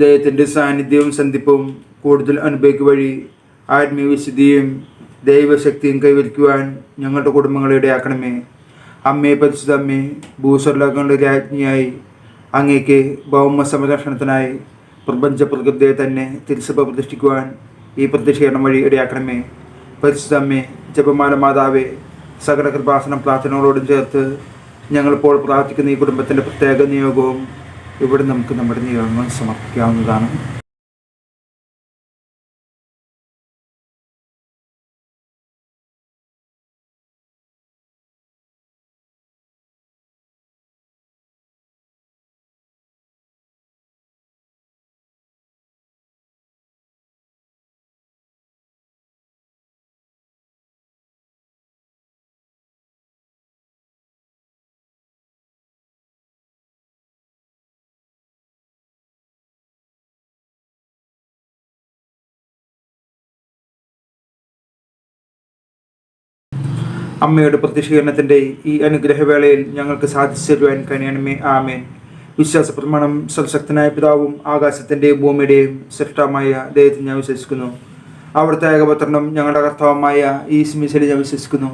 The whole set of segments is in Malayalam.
ദൈവത്തിന്റെ സാന്നിധ്യവും സന്ധിപ്പവും കൂടുതൽ അനുഭവിക്കുക വഴി ആത്മീയവിശുദ്ധിയും ദൈവശക്തിയും കൈവരിക്കുവാൻ ഞങ്ങളുടെ കുടുംബങ്ങളെ ഇടയാക്കണമേ. അമ്മയെ പരിശുദ്ധ അമ്മേ ഭൂസ്വർലോകങ്ങളുടെ രാജ്ഞിയായി അങ്ങേക്ക് ഭൗമ സംരക്ഷണത്തിനായി പ്രപഞ്ച പ്രകൃതിയെ തന്നെ തിരുസഭ പ്രതിഷ്ഠിക്കുവാൻ ഈ പ്രതിഷേധം വഴി ഇടയാക്കണമേ. പരിശുദ്ധ അമ്മേ ജപമാല മാതാവെ സകല കൃപാസനം പ്രാർത്ഥനകളോടും ചേർത്ത് ഞങ്ങളിപ്പോൾ പ്രാർത്ഥിക്കുന്ന ഈ കുടുംബത്തിന്റെ പ്രത്യേക നിയോഗവും ഇവിടെ നമുക്ക് നമ്മുടെ നിയമങ്ങൾ സമർപ്പിക്കാവുന്നതാണ്. അമ്മയുടെ പ്രതിഷേധത്തിന്റെ ഈ അനുഗ്രഹവേളയിൽ ഞങ്ങൾക്ക് സാധിച്ചു തരുവാൻ കഴിയണമേ ആമേൻ. വിശ്വാസ പ്രമാണം സർശക്തനായ പിതാവും ആകാശത്തിന്റെയും ഭൂമിയുടെയും സൃഷ്ടമായ ദൈവത്തിൽ ഞാൻ വിശ്വസിക്കുന്നു. അവിടുത്തെ ഏകപത്രണം ഞങ്ങളുടെ കർത്താവുമായ ഈ സിമിശലി ഞാൻ വിശ്വസിക്കുന്നു.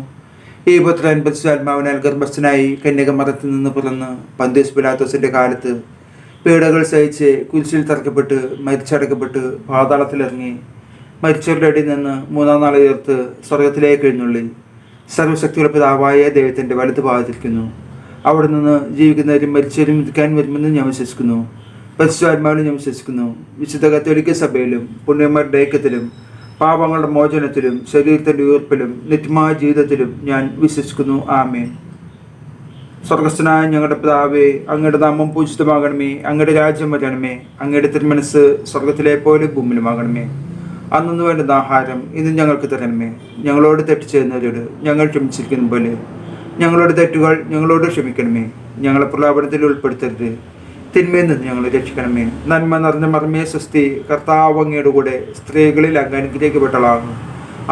ഈ പുത്രൻ പരിശുദ്ധാത്മാവിനാൽ ഗർഭസ്ഥനായി കന്യകമതത്തിൽ നിന്ന് പിറന്ന് പന്തീസ് പിലാത്തോസിന്റെ കാലത്ത് പീഡകൾ സഹിച്ച് കുരിശിൽ തറക്കപ്പെട്ട് മരിച്ചടക്കപ്പെട്ട് പാതാളത്തിലിറങ്ങി മരിച്ചവരുടെ അടിയിൽ നിന്ന് മൂന്നാം നാളെ ഉയർത്ത് സ്വർഗത്തിലേക്ക് എഴുന്നള്ളി. സർവശക്തിയുടെ പിതാവായ ദൈവത്തിന്റെ വലതുഭാഗത്തിരിക്കുന്നു അവിടെ നിന്ന് ജീവിക്കുന്നവരും മരിച്ചവരും ഇരിക്കാൻ വരുമെന്ന് ഞാൻ വിശ്വസിക്കുന്നു. പരിശുദ്ധാത്മാവിലും ഞാൻ വിശ്വസിക്കുന്നു. വിശുദ്ധ കത്തോലിക്ക സഭയിലും പുണ്യന്മാരുടെ ഐക്യത്തിലും പാപങ്ങളുടെ മോചനത്തിലും ശരീരത്തിന്റെ ഉയർപ്പിലും നിത്യമായ ജീവിതത്തിലും ഞാൻ വിശ്വസിക്കുന്നു. ആമേ സ്വർഗസ്ഥനായ ഞങ്ങളുടെ പിതാവേ അങ്ങയുടെ നാമം പൂജിതമാകണമേ അങ്ങയുടെ രാജ്യം വരണമേ അങ്ങയുടെ തിരുമനസ് സ്വർഗത്തിലെ പോലെ ഭൂമിയിലുമാകണമേ. അന്നു വേണ്ടുന്ന ആഹാരം ഇന്ന് ഞങ്ങൾക്ക് തരണമേ. ഞങ്ങളോട് തെറ്റ് ചെയ്യുന്നവരോട് ഞങ്ങൾ ക്ഷമിച്ചിരിക്കുന്ന പോലെ. ഞങ്ങളുടെ തെറ്റുകൾ ഞങ്ങളോട് ക്ഷമിക്കണമേ. ഞങ്ങളെ പ്രലോഭനത്തിൽ ഉൾപ്പെടുത്തരുത്. തിന്മയിൽ നിന്ന് ഞങ്ങളെ രക്ഷിക്കണമേ. നന്മ നിറഞ്ഞ മർമ്മയെ സ്വസ്തി കർത്താവ് അങ്ങയുടെ കൂടെ സ്ത്രീകളിൽ അങ്ങ് അനുഗ്രഹിക്കപ്പെട്ടളാകുന്നു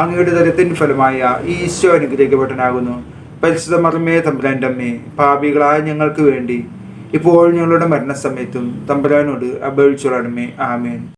അങ്ങയുടെ തരത്തിൻ ഫലമായ ഈശോ അനുഗ്രഹിക്കപ്പെട്ടനാകുന്നു പരിശുദ്ധ മർമ്മയെ തമ്പുരാന്റെ അമ്മേ പാപികളായ ഞങ്ങൾക്ക് വേണ്ടി. ഇപ്പോൾ ഞങ്ങളുടെ മരണസമയത്തും തമ്പുരാനോട് അപേക്ഷിച്ചോളണമേ ആമേൻ.